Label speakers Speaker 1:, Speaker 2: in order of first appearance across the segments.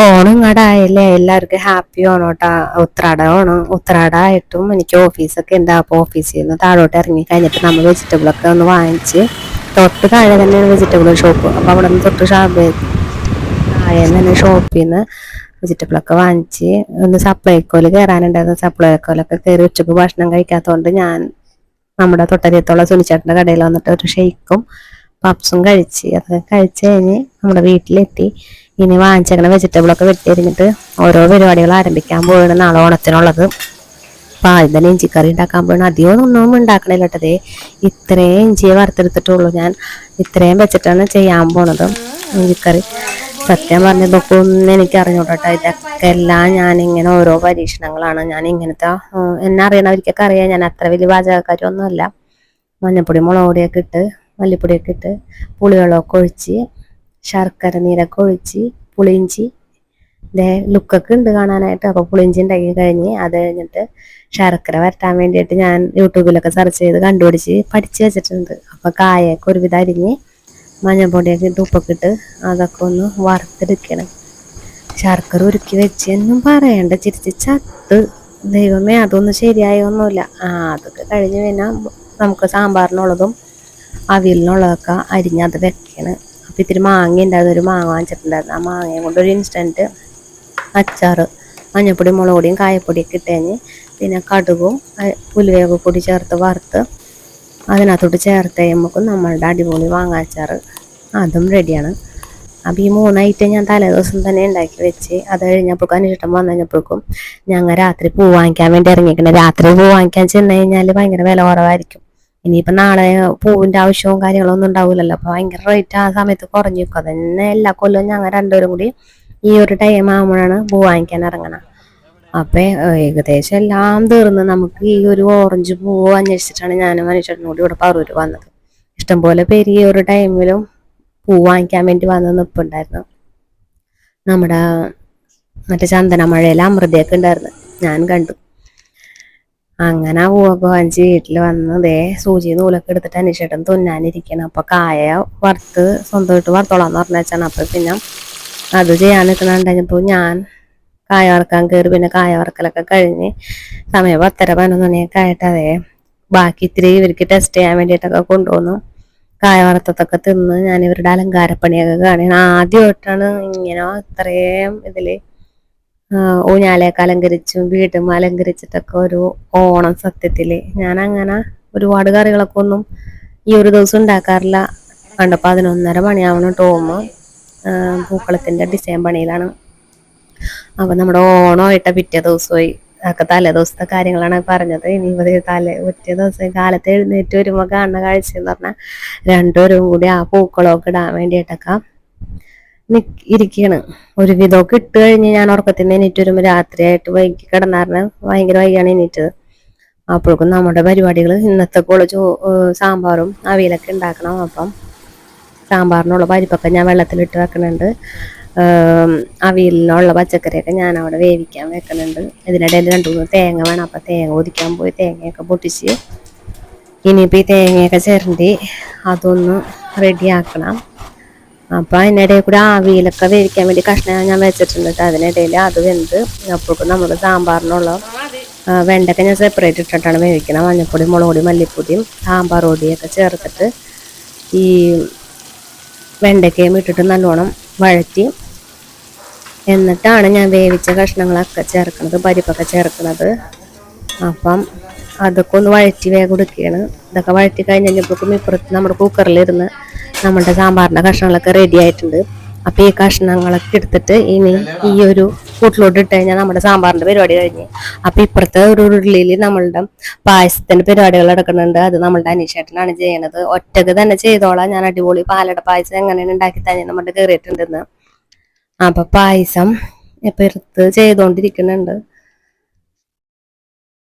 Speaker 1: ഓണം ഇങ്ങടായല്ലേ എല്ലാവർക്കും ഹാപ്പി ഓണം കേട്ടാ ഉത്രാട ഓണം ഉത്രാടായിട്ടും എനിക്ക് ഓഫീസൊക്കെ ഉണ്ട് അപ്പോൾ ഓഫീസിൽ നിന്ന് താഴോട്ട് ഇറങ്ങി കഴിഞ്ഞിട്ട് നമ്മൾ വെജിറ്റബിൾ ഒക്കെ ഒന്ന് വാങ്ങിച്ച് തൊട്ട് താഴെ തന്നെയാണ് വെജിറ്റബിൾ ഷോപ്പ് അപ്പോൾ അവിടെ നിന്ന് തൊട്ട് ഷാപ്പ് താഴെ തന്നെ ഷോപ്പിൽ നിന്ന് വെജിറ്റബിൾ ഒക്കെ വാങ്ങിച്ച് ഒന്ന് സപ്ലൈക്കോൽ കയറാനുണ്ടായിരുന്നു സപ്ലൈക്കോലൊക്കെ കയറി ഉച്ചയ്ക്ക് ഭക്ഷണം കഴിക്കാത്തതുകൊണ്ട് ഞാൻ നമ്മുടെ തൊട്ടരിയത്തുള്ള സുനിച്ചേട്ടന്റെ കടയിൽ വന്നിട്ട് ഒരു ഷെയ്ക്കും പപ്സും കഴിച്ച് അതൊക്കെ കഴിച്ച് കഴിഞ്ഞ് നമ്മുടെ വീട്ടിലെത്തി. ഇനി വാങ്ങിച്ചേക്കണ വെജിറ്റബിളൊക്കെ വെട്ടിയരിഞ്ഞിട്ട് ഓരോ പരിപാടികൾ ആരംഭിക്കാൻ പോവുകയാണ് നാളെ ഓണത്തിനുള്ളത്. അപ്പം ആദ്യം തന്നെ ഇഞ്ചിക്കറി ഉണ്ടാക്കാൻ പോകണം അധികം ഒന്നും ഉണ്ടാക്കണില്ല കേട്ടതേ ഇത്രയും ഇഞ്ചിയെ വറുത്തെടുത്തിട്ടുള്ളൂ ഞാൻ. ഇത്രയും വെച്ചിട്ടാണ് ചെയ്യാൻ പോണത് ഇഞ്ചിക്കറി. സത്യം പറഞ്ഞതൊക്കെ ഒന്നും എനിക്ക് അറിഞ്ഞോട്ടോ ഇതൊക്കെ എല്ലാം ഞാൻ ഇങ്ങനെ ഓരോ പരീക്ഷണങ്ങളാണ്. ഞാൻ ഇങ്ങനത്തെ എന്നെ അറിയണവർക്കൊക്കെ അറിയാം. ഞാൻ അത്ര വലിയ പാചകക്കാരൊന്നുമല്ല മഞ്ഞപ്പൊടി മുളക് പൊടിയൊക്കെ ഇട്ട് മല്ലിപ്പൊടിയൊക്കെ ഇട്ട് പുളിവെള്ളമൊക്കെ ഒഴിച്ച് ശർക്കര നീരൊക്കെ ഒഴിച്ച് പുളിഞ്ചി ദേ ലുക്കൊക്കെ ഉണ്ട് കാണാനായിട്ട്. അപ്പോൾ പുളിഞ്ചി ഉണ്ടാക്കി കഴിഞ്ഞ് അത് കഴിഞ്ഞിട്ട് ശർക്കര വരട്ടാൻ വേണ്ടിയിട്ട് ഞാൻ യൂട്യൂബിലൊക്കെ സെർച്ച് ചെയ്ത് കണ്ടുപിടിച്ച് പഠിച്ചു വെച്ചിട്ടുണ്ട്. അപ്പോൾ കായൊക്കെ ഒരുവിധം അരിഞ്ഞ് മഞ്ഞപ്പൊടിയൊക്കെ ഇട്ട് ഉപ്പൊക്കെ ഇട്ട് അതൊക്കെ ഒന്ന് വറുത്തെടുക്കണം. ശർക്കര ഉരുക്കി വെച്ച് എന്നും പറയണ്ട. ചിരിച്ച് ചത്ത്. ദൈവമേ അതൊന്നും ശരിയായൊന്നുമില്ല ആ അതൊക്കെ കഴിഞ്ഞ് പിന്നെ നമുക്ക് സാമ്പാറിനുള്ളതും അവിയലിനുള്ളതൊക്കെ അരിഞ്ഞ് അത് വെക്കണം. അപ്പം ഇത്തിരി മാങ്ങ ഉണ്ടായിരുന്നു ഒരു മാങ്ങ വാങ്ങിച്ചിട്ടുണ്ടായിരുന്നു. ആ മാങ്ങയും കൊണ്ട് ഒരു ഇൻസ്റ്റന്റ് അച്ചാറ് മഞ്ഞപ്പൊടി മുളക് പൊടിയും കായപ്പൊടിയൊക്കെ ഇട്ട് കഴിഞ്ഞ് പിന്നെ കടുകും പുലുവേക കൂടി ചേർത്ത് വറുത്ത് അതിനകത്തോട്ട് ചേർത്ത് കഴിയുമ്പോൾ നമ്മളുടെ അടിപൊളി മാങ്ങാച്ചാറ് അതും റെഡിയാണ് അപ്പോൾ ഈ മൂന്ന് ഐറ്റം ഞാൻ തലേ ദിവസം തന്നെ ഉണ്ടാക്കി വെച്ച് അത് കഴിഞ്ഞപ്പോഴേക്കും അന്വേഷിട്ടം വന്നു കഴിഞ്ഞപ്പോഴേക്കും ഞങ്ങൾ രാത്രി പൂ വാങ്ങിക്കാൻ വേണ്ടി ഇറങ്ങിയിരിക്കുന്നത് രാത്രി പൂ വാങ്ങിക്കാൻ ചെന്ന് കഴിഞ്ഞാൽ ഭയങ്കര വില കുറവായിരിക്കും. ഇനിയിപ്പം നാളെ പൂവിന്റെ ആവശ്യവും കാര്യങ്ങളൊന്നും ഉണ്ടാവില്ലല്ലോ അപ്പോൾ ഭയങ്കര റേറ്റ് ആ സമയത്ത് കുറഞ്ഞു നിൽക്കും അതന്നെ എല്ലാ കൊല്ലവും ഞങ്ങൾ രണ്ടുപേരും കൂടി ഈ ഒരു ടൈം ആകുമ്പോഴാണ് പൂ വാങ്ങിക്കാൻ ഇറങ്ങണം. അപ്പം ഏകദേശം എല്ലാം തീർന്ന്. നമുക്ക് ഈ ഒരു ഓറഞ്ച് പൂവ് അന്വേഷിച്ചിട്ടാണ് ഞാനും മനുഷ്യനും കൂടി ഇവിടെ പറൂര് വന്നത്. ഇഷ്ടംപോലെ പേര് ഈ ഒരു ടൈമിലും പൂ വാങ്ങിക്കാൻ വേണ്ടി വന്ന് നിൽപ്പുണ്ടായിരുന്നു നമ്മുടെ മറ്റേ ചന്ദനമഴയിൽ അമൃതയൊക്കെ ഉണ്ടായിരുന്നു. ഞാൻ കണ്ടു. അങ്ങനെ ആ വാങ്ങിച്ച് വീട്ടിൽ വന്ന് ദേ സൂചി നൂലൊക്കെ എടുത്തിട്ട് അന്വേഷിച്ചിട്ടും തുന്നാനിരിക്കണം അപ്പൊ കായ വറുത്ത് സ്വന്തമായിട്ട് വറുത്തോളാന്ന് പറഞ്ഞു വെച്ചാണ് അപ്പൊ പിന്നെ അത് ചെയ്യാൻ നിൽക്കണുണ്ടായപ്പോൾ ഞാൻ കായ വറക്കാൻ കയറി പിന്നെ കായ വറക്കലൊക്കെ കഴിഞ്ഞ് സമയം പത്തര പതിനൊന്ന് മണിയൊക്കെ ആയിട്ട് അതേ ബാക്കി ഇത്തിരി ഇവർക്ക് ടെസ്റ്റ് ചെയ്യാൻ വേണ്ടിയിട്ടൊക്കെ കൊണ്ടുവന്നു. കായ വറുത്തതൊക്കെ തിന്ന് ഞാൻ ഇവരുടെ അലങ്കാരപ്പണിയൊക്കെ കാണുകയാണ് ആദ്യമായിട്ടാണ് ഇങ്ങനെ അത്രയും ഇതിൽ ഊഞ്ഞാലയൊക്കെ അലങ്കരിച്ചും വീടും അലങ്കരിച്ചിട്ടൊക്കെ ഒരു ഓണം സത്യത്തിൽ. ഞാൻ അങ്ങനെ ഒരുപാട് കറികളൊക്കെ ഒന്നും ഈ ഒരു ദിവസം ഉണ്ടാക്കാറില്ല. കണ്ട പതിനൊന്നര മണിയാവണം ടോം പൂക്കളത്തിന്റെ ഡിസൈൻ പണിയിലാണ്. അപ്പൊ നമ്മുടെ ഓണമായിട്ട് പിറ്റേ ദിവസമായി. ഒക്കെ തലേ ദിവസത്തെ കാര്യങ്ങളാണ് പറഞ്ഞത്. ഇനി ഇവർ തലേ ഒറ്റ ദിവസം കാലത്ത് എഴുന്നേറ്റ് വരുമ്പോ കാണുന്ന കാഴ്ച എന്ന് പറഞ്ഞാൽ രണ്ടുപേരും കൂടി ആ പൂക്കളൊക്കെ ഇടാൻ വേണ്ടിയിട്ടൊക്കെ ഇരിക്കുകയാണ് ഒരു വിധമൊക്കെ ഇട്ട് കഴിഞ്ഞ് ഞാൻ ഉറക്കത്തിൽ നിന്ന് എണീറ്റ് വരുമ്പോൾ രാത്രിയായിട്ട് വൈകി കിടന്നാറിന് ഭയങ്കര വൈകിയാണ് എണീറ്റത്. അപ്പോഴേക്കും നമ്മുടെ പരിപാടികൾ ഇന്നത്തെ കൂടെ സാമ്പാറും അവിയലൊക്കെ ഉണ്ടാക്കണം അപ്പം. സാമ്പാറിനുള്ള പരിപ്പൊക്കെ ഞാൻ വെള്ളത്തിലിട്ട് വെക്കുന്നുണ്ട് അവിയലിനുള്ള പച്ചക്കറിയൊക്കെ ഞാൻ അവിടെ വേവിക്കാൻ വെക്കുന്നുണ്ട് ഇതിനിടയിൽ രണ്ട് മൂന്ന് തേങ്ങ വേണം. അപ്പം തേങ്ങ ഒതിക്കാൻ പോയി തേങ്ങയൊക്കെ പൊട്ടിച്ച് ഇനിയിപ്പോൾ ഈ തേങ്ങയൊക്കെ ചിരണ്ടി അതൊന്ന് റെഡിയാക്കണം അപ്പം അതിനിടയിൽ കൂടി ആവിയിലൊക്കെ വേവിക്കാൻ വേണ്ടി കഷ്ണം ഞാൻ വെച്ചിട്ടുണ്ട് ട്ടോ. അതിനിടയിൽ അത് വെന്ത് അപ്പോൾ നമ്മൾ സാമ്പാറിനുള്ള വെണ്ടയ്ക്ക ഞാൻ സെപ്പറേറ്റ് ഇട്ടിട്ടാണ് വേവിക്കണം. മഞ്ഞൾപ്പൊടി മുളക് പൊടി മല്ലിപ്പൊടിയും സാമ്പാർ പൊടിയൊക്കെ ചേർത്തിട്ട് ഈ വെണ്ടയ്ക്കയും ഇട്ടിട്ട് നല്ലോണം വഴറ്റി എന്നിട്ടാണ് ഞാൻ വേവിച്ച കഷ്ണങ്ങളൊക്കെ ചേർക്കുന്നത് പരിപ്പൊക്കെ ചേർക്കുന്നത്. അപ്പം അതൊക്കെ ഒന്ന് വഴറ്റി വേഗം കൊടുക്കുകയാണ് ഇതൊക്കെ വഴറ്റി കഴിഞ്ഞ് കഴിഞ്ഞപ്പോഴേക്കും ഇപ്പുറത്ത് നമ്മുടെ കുക്കറിലിരുന്ന് നമ്മുടെ സാമ്പാറിന്റെ കഷ്ണങ്ങളൊക്കെ റെഡി ആയിട്ടുണ്ട്. അപ്പം ഈ കഷ്ണങ്ങളൊക്കെ എടുത്തിട്ട് ഇനി ഈ ഒരു കൂട്ടിലോട്ട് ഇട്ട് കഴിഞ്ഞാൽ നമ്മുടെ സാമ്പാറിന്റെ പരിപാടി കഴിഞ്ഞ്. അപ്പം ഇപ്പുറത്തെ ഒരു ഉരുളിയിൽ നമ്മളുടെ പായസത്തിന്റെ പരിപാടികൾ നടക്കുന്നുണ്ട്. അത് നമ്മളുടെ അനീഷേട്ടനാണ് ചെയ്യണത്. ഒറ്റയ്ക്ക് തന്നെ ചെയ്തോളാം. ഞാൻ അടിപൊളി പാലട പായസം എങ്ങനെയാണ് ഉണ്ടാക്കി തന്നെ നമ്മുടെ കയറിയിട്ടുണ്ടെന്ന് അപ്പം പായസം ഇപ്പം എടുത്ത് ചെയ്തുകൊണ്ടിരിക്കുന്നുണ്ട്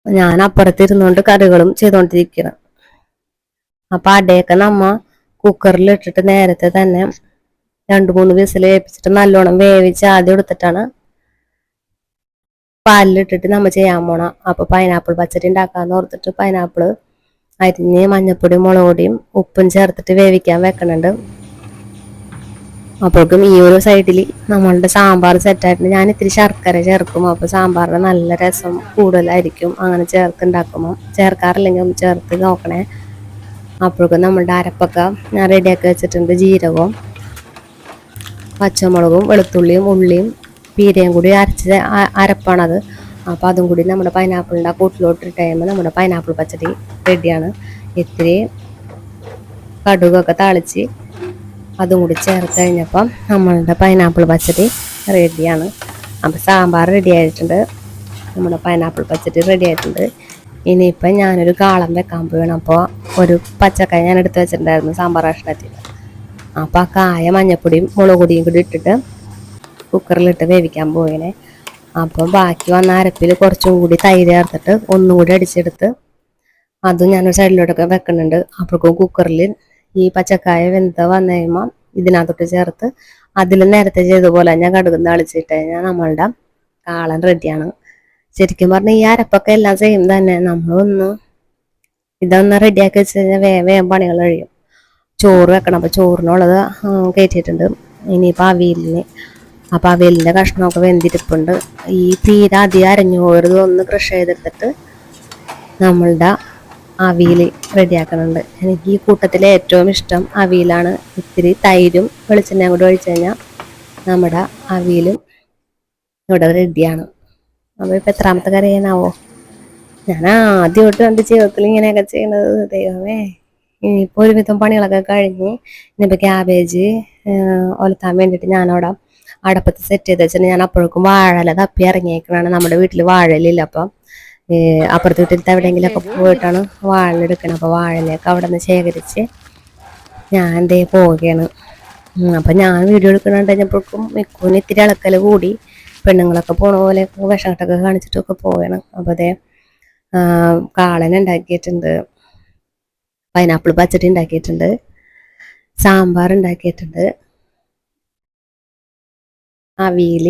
Speaker 1: ഞാൻ അപ്പുറത്തിരുന്നുകൊണ്ട് കറികളും ചെയ്തുകൊണ്ടിരിക്കണം അപ്പം അടയൊക്കെ നമ്മ കുക്കറിൽ ഇട്ടിട്ട് നേരത്തെ തന്നെ രണ്ട് മൂന്ന് വിസിൽ വേവിച്ചിട്ട് നല്ലോണം വേവിച്ച് ആദ്യം എടുത്തിട്ടാണ് പാലിലിട്ടിട്ട് നമ്മൾ ചെയ്യാൻ പോണം. അപ്പൊ പൈനാപ്പിൾ പച്ചടി ഉണ്ടാക്കാന്ന് ഓർത്തിട്ട് പൈനാപ്പിൾ അരിഞ്ഞ് മഞ്ഞപ്പൊടി മുളക് പൊടിയും ഉപ്പും ചേർത്തിട്ട് വേവിക്കാൻ വെക്കണുണ്ട്. അപ്പോഴേക്കും ഈ ഒരു സൈഡിൽ നമ്മളുടെ സാമ്പാർ സെറ്റായിട്ടുണ്ട് ഞാൻ ഇത്തിരി ശർക്കര ചേർക്കും. അപ്പോൾ സാമ്പാറിന് നല്ല രസം കൂടുതലായിരിക്കും. അങ്ങനെ ചേർക്കുണ്ടാക്കുമ്പോൾ ചേർക്കാറില്ലെങ്കിൽ ചേർത്ത് നോക്കണേ. അപ്പോഴേക്കും നമ്മളുടെ അരപ്പൊക്കെ ഞാൻ റെഡിയാക്കി വെച്ചിട്ടുണ്ട് ജീരകവും പച്ചമുളകും വെളുത്തുള്ളിയും ഉള്ളിയും പീരയും കൂടി അരച്ച അരപ്പാണത്. അപ്പോൾ അതും കൂടി നമ്മുടെ പൈനാപ്പിളിന്റെ ആ കൂട്ടിലോട്ട് ഇട്ട് കഴിയുമ്പോൾ നമ്മുടെ പൈനാപ്പിൾ പച്ചടി റെഡിയാണ് ഇത്തിരി കടുകൊക്കെ താളിച്ച് അതും കൂടി ചേർത്ത് കഴിഞ്ഞപ്പം നമ്മളുടെ പൈനാപ്പിൾ പച്ചടി റെഡിയാണ് അപ്പോൾ സാമ്പാർ റെഡി ആയിട്ടുണ്ട്. നമ്മുടെ പൈനാപ്പിൾ പച്ചടി റെഡി ആയിട്ടുണ്ട്. ഇനിയിപ്പം ഞാനൊരു കാളം വെക്കാൻ പോവാണ്. അപ്പോൾ ഒരു പച്ചക്കായ ഞാൻ എടുത്ത് വെച്ചിട്ടുണ്ടായിരുന്നു സാമ്പാർ കഷ്ണത്തിൽ. അപ്പോൾ ആ കായ മഞ്ഞപ്പൊടിയും മുളക് പൊടിയും കൂടി ഇട്ടിട്ട് കുക്കറിലിട്ട് വേവിക്കാൻ പോയിനെ അപ്പോൾ ബാക്കി വന്ന അരപ്പിൽ കുറച്ചും കൂടി തൈര് ചേർത്തിട്ട് ഒന്നും കൂടി അടിച്ചെടുത്ത് അതും ഞാനൊരു സൈഡിലോട്ടൊക്കെ വെക്കുന്നുണ്ട്. അപ്പോഴേക്കും കുക്കറിൽ ഈ പച്ചക്കായ വെന്ത വന്നു കഴിയുമ്പോൾ ഇതിനകത്തോട്ട് ചേർത്ത് അതിൽ നേരത്തെ ചെയ്ത പോലെ ഞാൻ കടുകുന്ന തളിച്ചിട്ട് കഴിഞ്ഞാൽ നമ്മളുടെ കാളൻ റെഡിയാണ് ശരിക്കും പറഞ്ഞ ഈ അരപ്പൊക്കെ എല്ലാം സെയിം തന്നെ. നമ്മളൊന്ന് ഇതൊന്ന് റെഡിയാക്കി വെച്ച് കഴിഞ്ഞാൽ വേഗം വേഗം പണികൾ കഴിയും. ചോറ് വെക്കണം. അപ്പോൾ ചോറിനുള്ളത് കയറ്റിയിട്ടുണ്ട് ഇനിയിപ്പോൾ അവിയലിന്. അപ്പോൾ അവിയലിന്റെ കഷ്ണമൊക്കെ വെന്തിരിപ്പുണ്ട്. ഈ തീരെ അധികം അരഞ്ഞു പോകരുത് ഒന്ന് കൃഷി ചെയ്തെടുത്തിട്ട് നമ്മളുടെ അവിയൽ റെഡിയാക്കുന്നുണ്ട് എനിക്ക് ഈ കൂട്ടത്തിലെ ഏറ്റവും ഇഷ്ടം അവിയലാണ്. ഇത്തിരി തൈരും വെളിച്ചെണ്ണയും കൂടി ഒഴിച്ചു കഴിഞ്ഞാൽ നമ്മുടെ അവിയലും ഇവിടെ റെഡിയാണ് ഇപ്പൊ എത്രാമത്തെ കറി ചെയ്യാനാവോ ഞാൻ ആദ്യമായിട്ട് കണ്ട് ജീവിതത്തിൽ ഇങ്ങനെയൊക്കെ ചെയ്യുന്നത്. ദൈവമേ ഇനിയിപ്പോൾ ഒരുവിധം പണികളൊക്കെ കഴിഞ്ഞ് ഇനിയിപ്പോൾ ക്യാബേജ് ഒലത്താൻ വേണ്ടിയിട്ട് ഞാനവിടെ അടപ്പത്ത് സെറ്റ് ചെയ്ത് വെച്ചാൽ ഞാൻ അപ്പോഴേക്കും വാഴല തപ്പി ഇറങ്ങിയേക്കണാണ്. നമ്മുടെ വീട്ടിൽ വാഴലില്ല അപ്പം. അപ്പുറത്തെ വീട്ടിലത്തെ എവിടെയെങ്കിലുമൊക്കെ പോയിട്ടാണ് വാഴ എടുക്കണം. അപ്പോൾ വാഴലയൊക്കെ അവിടെ നിന്ന് ശേഖരിച്ച് ഞാൻ എന്തേ പോവുകയാണ്. അപ്പൊ ഞാൻ വീഡിയോ എടുക്കണ കഴിഞ്ഞപ്പോഴേക്കും മിക്കൂന് ഇത്തിരി അളക്കൽ കൂടി. പെണ്ണുങ്ങളൊക്കെ പോണ പോലെ വിഷങ്ങട്ടൊക്കെ കാണിച്ചിട്ടൊക്കെ പോവണം. അപ്പോൾ അതേ കാളൻ ഉണ്ടാക്കിയിട്ടുണ്ട് പൈനാപ്പിൾ പച്ചടി ഉണ്ടാക്കിയിട്ടുണ്ട് സാമ്പാർ ഉണ്ടാക്കിയിട്ടുണ്ട് അവിയൽ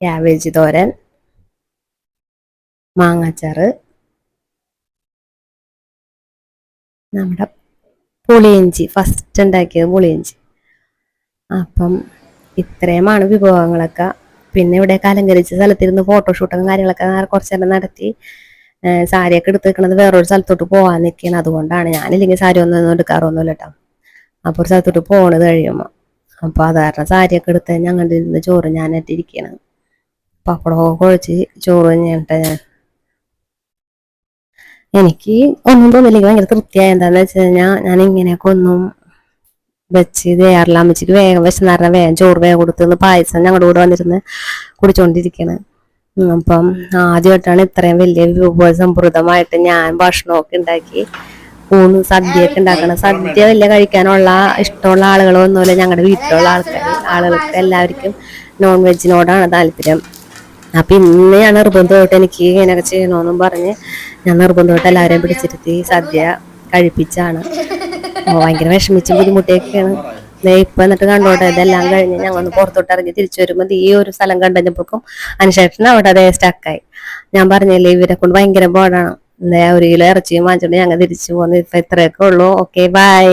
Speaker 1: ക്യാബേജ് തോരൻ. മാങ്ങാച്ചാറ്. നമ്മുടെ പുളിയിഞ്ചി ഫസ്റ്റ് ഉണ്ടാക്കിയത് പുളിയിഞ്ചി. അപ്പം ഇത്രയുമാണ് വിഭവങ്ങളൊക്കെ. പിന്നെ ഇവിടെയൊക്കെ അലങ്കരിച്ച സ്ഥലത്തിരുന്ന് ഫോട്ടോഷൂട്ടും കാര്യങ്ങളൊക്കെ കുറച്ച് നേരം നടത്തി. സാരിയൊക്കെ എടുത്ത് വെക്കണത് വേറൊരു സ്ഥലത്തോട്ട് പോകാൻ നിൽക്കുകയാണ് അതുകൊണ്ടാണ് ഞാനില്ലെങ്കിൽ സാരി ഒന്നും എടുക്കാറൊന്നുമില്ല കേട്ടോ അപ്പോൾ ഒരു സ്ഥലത്തോട്ട് പോകണത് കഴിയുമ്പോൾ അപ്പോൾ അത് കാരണം സാരിയൊക്കെ എടുത്ത് ഞങ്ങളുടെ ഇരുന്ന് ചോറ് ഞാനായിട്ട് ഇട്ടിരിക്കണം പപ്പടമൊക്കെ കുഴച്ച് ചോറ് ഞാൻ. എനിക്ക് ഒന്നും തോന്നില്ലെങ്കിൽ ഭയങ്കര തൃപ്തിയായ എന്താന്ന് വെച്ച് കഴിഞ്ഞാൽ ഞാൻ ഇങ്ങനെയൊക്കെ ഒന്നും വെച്ച് തയ്യാറില്ല അമ്മച്ചിക്ക് വേഗം വിശന്നാറിന് വേഗം ചോറ് വേഗം കൊടുത്തുനിന്ന് പായസം ഞങ്ങളുടെ കൂടെ വന്നിരുന്ന് കുടിച്ചോണ്ടിരിക്കണ് ഉം അപ്പം ആദ്യമായിട്ടാണ് ഇത്രയും വലിയ വിഭവസമൃദ്ധമായിട്ട് ഞാൻ ഭക്ഷണമൊക്കെ ഉണ്ടാക്കി ഊണ് സദ്യയൊക്കെ ഉണ്ടാക്കണം. സദ്യ വലിയ കഴിക്കാനുള്ള ഇഷ്ടമുള്ള ആളുകളൊന്നുമില്ല ഞങ്ങളുടെ വീട്ടിലുള്ള ആൾക്കാർ ആളുകൾക്ക് എല്ലാവർക്കും നോൺ വെജിനോടാണ് താല്പര്യം. അപ്പൊ ഇന്ന് ഞാൻ നിർബന്ധമായിട്ട് എനിക്ക് ഇങ്ങനെയൊക്കെ ചെയ്യണമെന്നും പറഞ്ഞ് ഞാൻ നിർബന്ധമായിട്ട് എല്ലാവരെയും പിടിച്ചിരുത്തി സദ്യ കഴിപ്പിച്ചാണ്. അപ്പൊ ഭയങ്കര വിഷമിച്ചും ബുദ്ധിമുട്ടിയൊക്കെയാണ്. ഇപ്പൊ എന്നിട്ട് കണ്ടോട്ടെ ഇതെല്ലാം കഴിഞ്ഞ് ഞങ്ങൾ ഒന്ന് പുറത്തോട്ട് ഇറങ്ങി തിരിച്ചു വരുമ്പോൾ ഈ ഒരു സ്ഥലം കണ്ടപ്പോഴേക്കും അനുശേഷൻ അവിടെ അതേ സ്റ്റക്കായി ഞാൻ പറഞ്ഞില്ലേ ഇവരെ കൊണ്ട് ഭയങ്കര ബോർഡാണ് ഒരു കിലോ ഇറച്ചിയും വാങ്ങിച്ചോണ്ട് ഞങ്ങൾ തിരിച്ചു പോകുന്നത് ഇപ്പൊ ഇത്രയൊക്കെ ഉള്ളൂ. Okay bye